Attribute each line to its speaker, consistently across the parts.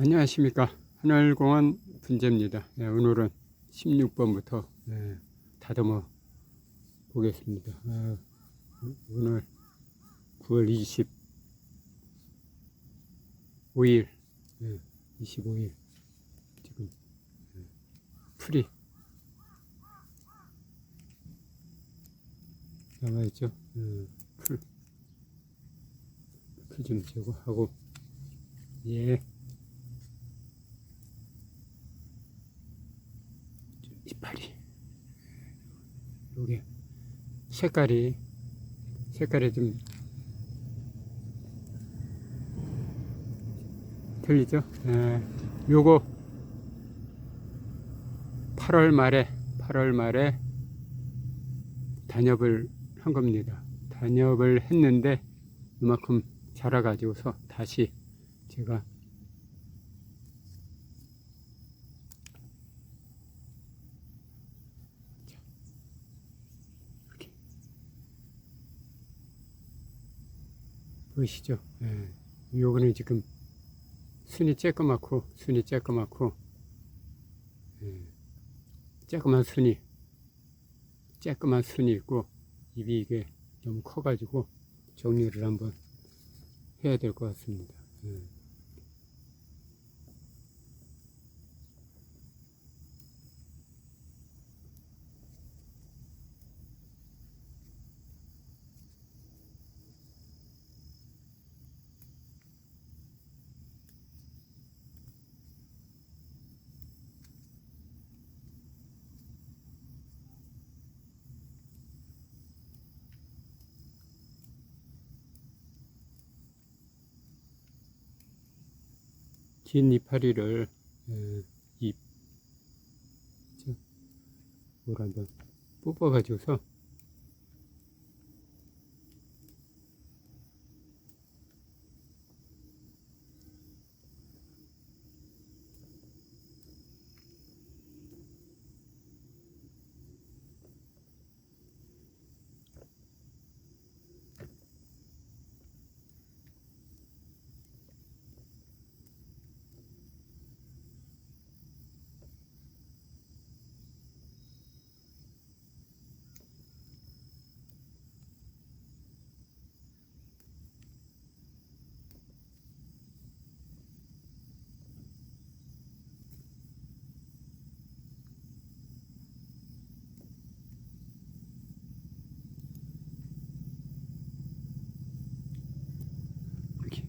Speaker 1: 안녕하십니까. 하늘공원 분재입니다. 네, 오늘은 16번부터 네, 다듬어 보겠습니다. 아, 오늘 9월 25일 네, 25일 지금 네, 풀이 남아있죠? 네, 풀 풀 좀 제거하고 예 이파리 요게 색깔이 색깔이 좀 틀리죠? 예, 요거 8월 말에 8월 말에 단엽을 한 겁니다. 단엽을 했는데 이만큼 자라가지고서 다시 제가 보이시죠? 예. 요거는 지금 순이 쬐끄맣고 순이 쬐끄맣고 예. 쬐끄만 순이 쬐끄만 순이 있고 입이 이게 너무 커가지고 정리를 한번 해야 될 것 같습니다. 예. 긴 이파리를 에, 잎 저, 뭘 한번 뽑아 가지고서 이렇게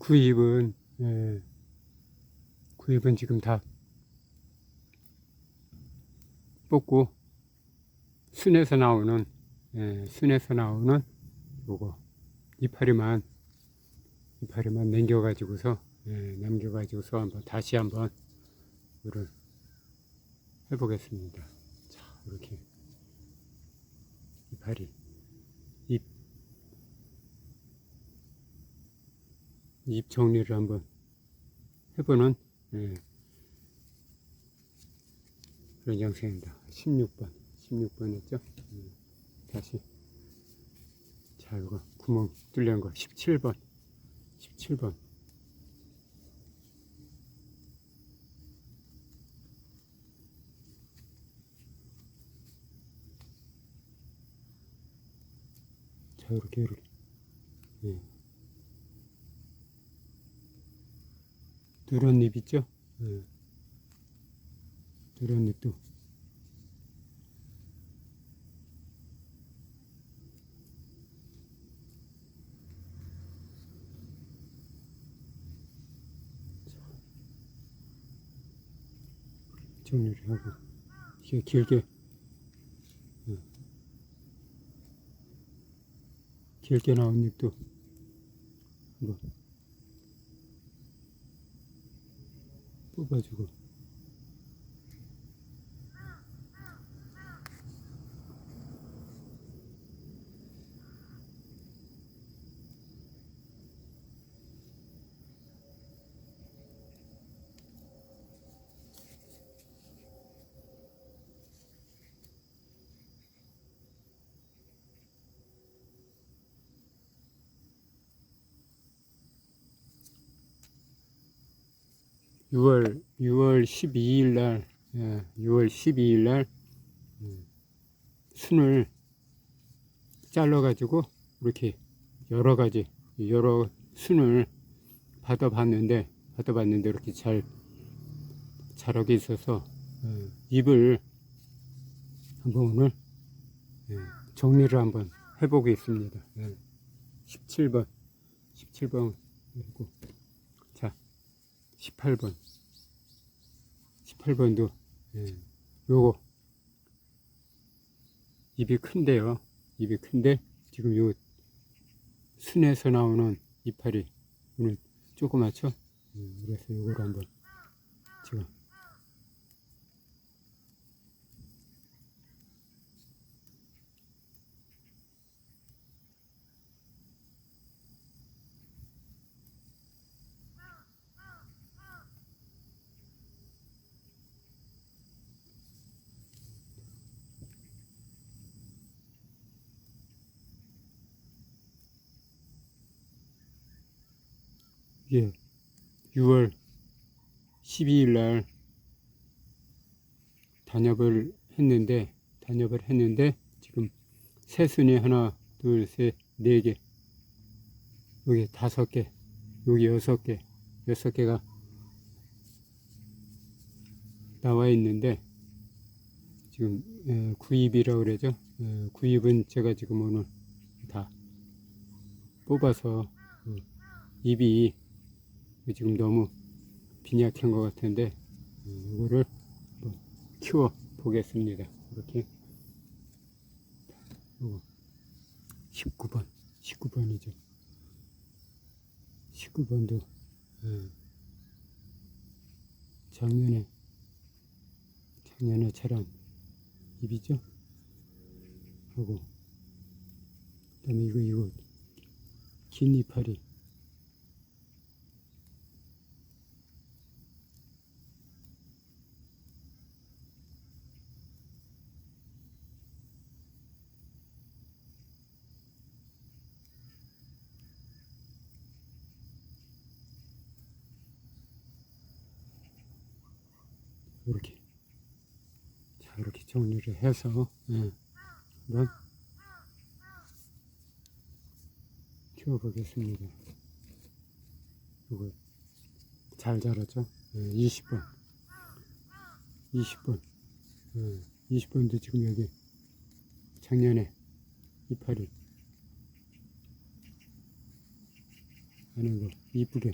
Speaker 1: 구입은 예, 구입은 지금 다 뽑고 순에서 나오는 예, 순에서 나오는 요거 이파리만 이파리만 남겨 가지고서 예, 남겨 가지고서 한번 다시 한번 이를 해보겠습니다. 자 이렇게 이파리 잎 정리를 한번 해보는 예, 그런 영상입니다. 16번, 16번 했죠? 음, 다시 자 이거 구멍 뚫린 거 17번, 17번. 자 이렇게 이렇게 예. 누런 잎 있죠? 예. 누런 잎도 정리를 하고 이게 길게 어. 길게 나온 잎도 한번 뽑아주고 유월유월 12일 날, 예, 6월 12일 날, 음, 순을 잘라 가지고, 이렇게 여러 가지, 여러 순을 받아 봤는데, 받아 봤는데, 이렇게 잘, 자라게 있어서, 어, 잎을 한번 오늘, 예, 정리를 한번 해보겠습니다. 예, 17번, 17번, 그리고, 자, 18번. 18번도, 예, 요거, 입이 큰데요. 입이 큰데, 지금 요 순에서 나오는 이파리, 오늘 조그맣죠? 음, 그래서 요걸 한번, 지금, 이게 6월 12일 날 단엽을 했는데, 단엽을 했는데, 지금 새순이 하나, 둘, 셋, 네 개, 여기 다섯 개, 여기 여섯 개, 여섯 개가 나와 있는데, 지금 에, 구입이라고 그러죠. 에, 구입은 제가 지금 오늘 다 뽑아서 어, 입이 지금 너무 빈약한 것 같은데 어, 이거를 한번 키워 보겠습니다. 이렇게 요거 19번 19번이죠. 19번도 예, 작년에 작년에 자란 잎이죠. 하고 그다음에 이거 이거 긴 이파리 이렇게 자 이렇게 정리를 해서 예, 한번 키워보겠습니다. 이거 잘 자랐죠? 예, 20번. 20번. 예, 20번도 지금 여기 작년에 이파리 하는 거 이쁘게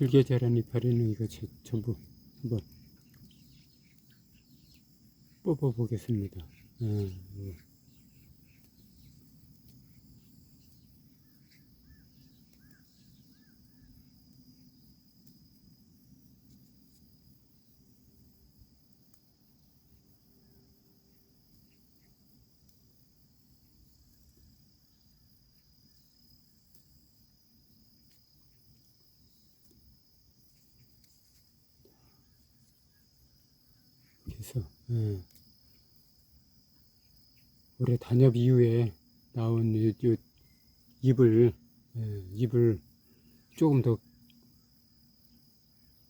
Speaker 1: 길게 자란 이파리는 이거 제- 전부 한번 뽑아 보겠습니다. 예, 그래서 예. 올해 단엽 이후에 나온 이, 이 잎을 예, 잎을 조금 더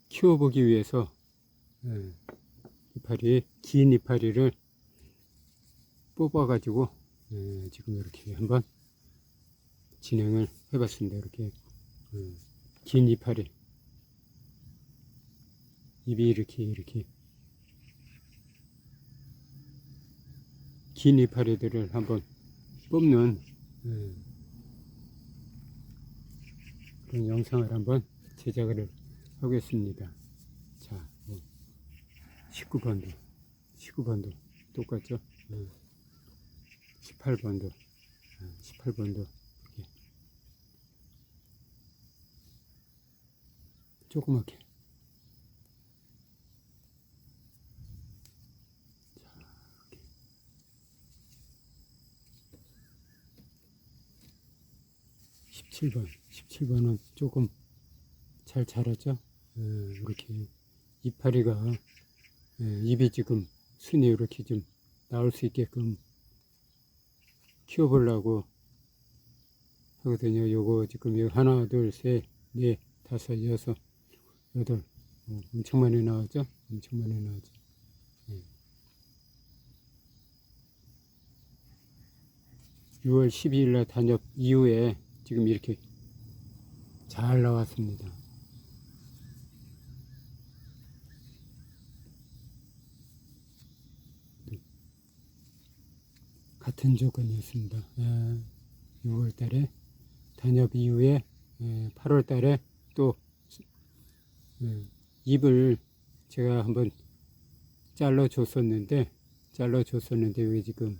Speaker 1: 키워보기 위해서 예, 이파리 긴 이파리를 뽑아가지고 예, 지금 이렇게 한번 진행을 해봤습니다. 이렇게 예, 긴 이파리 입이 이렇게 이렇게 긴 이파리들을 한번 뽑는 예, 그런 영상을 한번 제작을 하겠습니다. 자, 뭐 19번도, 19번도 똑같죠? 18번도, 18번도 이렇게 조그맣게. 자, 이렇게. 17번, 17번은 조금 잘 자랐죠? 예, 이렇게 이파리가 예, 입이 지금 순이 이렇게 좀 나올 수 있게끔 키워보려고 하거든요. 요거 지금 여기 하나, 둘, 셋, 넷, 다섯, 여섯, 여덟. 어, 엄청 많이 나왔죠? 엄청 많이 나왔죠. 예. 6월 12일 날 단엽 이후에 지금 이렇게 잘 나왔습니다. 같은 조건이었습니다. 6월 달에 단엽 이후에 8월 달에 또 예, 잎을 제가 한번 잘라 줬었는데 잘라 줬었는데 여기 지금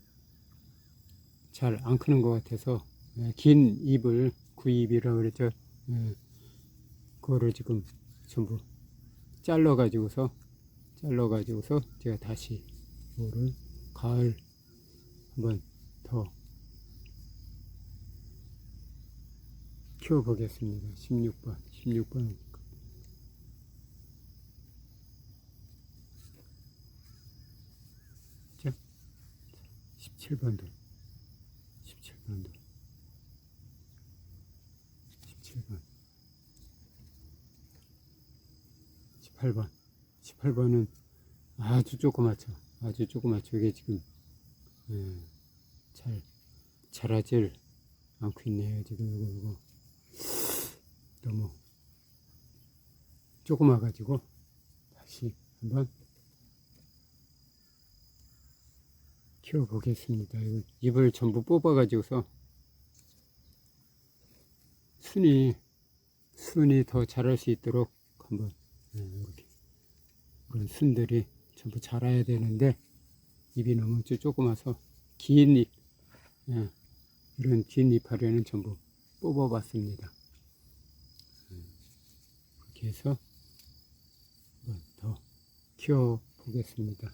Speaker 1: 잘 안 크는 것 같아서 예, 긴 잎을 구잎이라고 그랬죠. 예, 그거를 지금 전부 잘라 가지고서 잘라 가지고서 제가 다시 이거를 가을 한번 더 키워 보겠습니다. 16번, 16번. 자, 17번도, 17번도, 17번, 18번, 18번은 아주 조그맣죠. 아주 조그맣죠. 이게 지금 예, 잘 자라질 않고 있네요. 지금 이거 이거 너무 조그마 가지고 다시 한번 키워 보겠습니다. 잎을 전부 뽑아 가지고서 순이 순이 더 자랄 수 있도록 한번 예, 이렇게 이런 순들이 전부 자라야 되는데 잎이 너무 조- 조그마서 긴 잎, 예, 이런 긴 이파리는 전부 뽑아봤습니다. 음, 그렇게 해서 한번 더 키워 보겠습니다.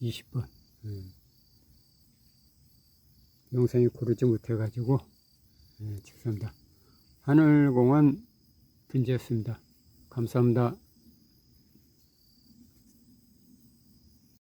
Speaker 1: 20번. 영상이 고르지 못해가지고 예, 죄송합니다. 하늘공원 빈지였습니다. 감사합니다.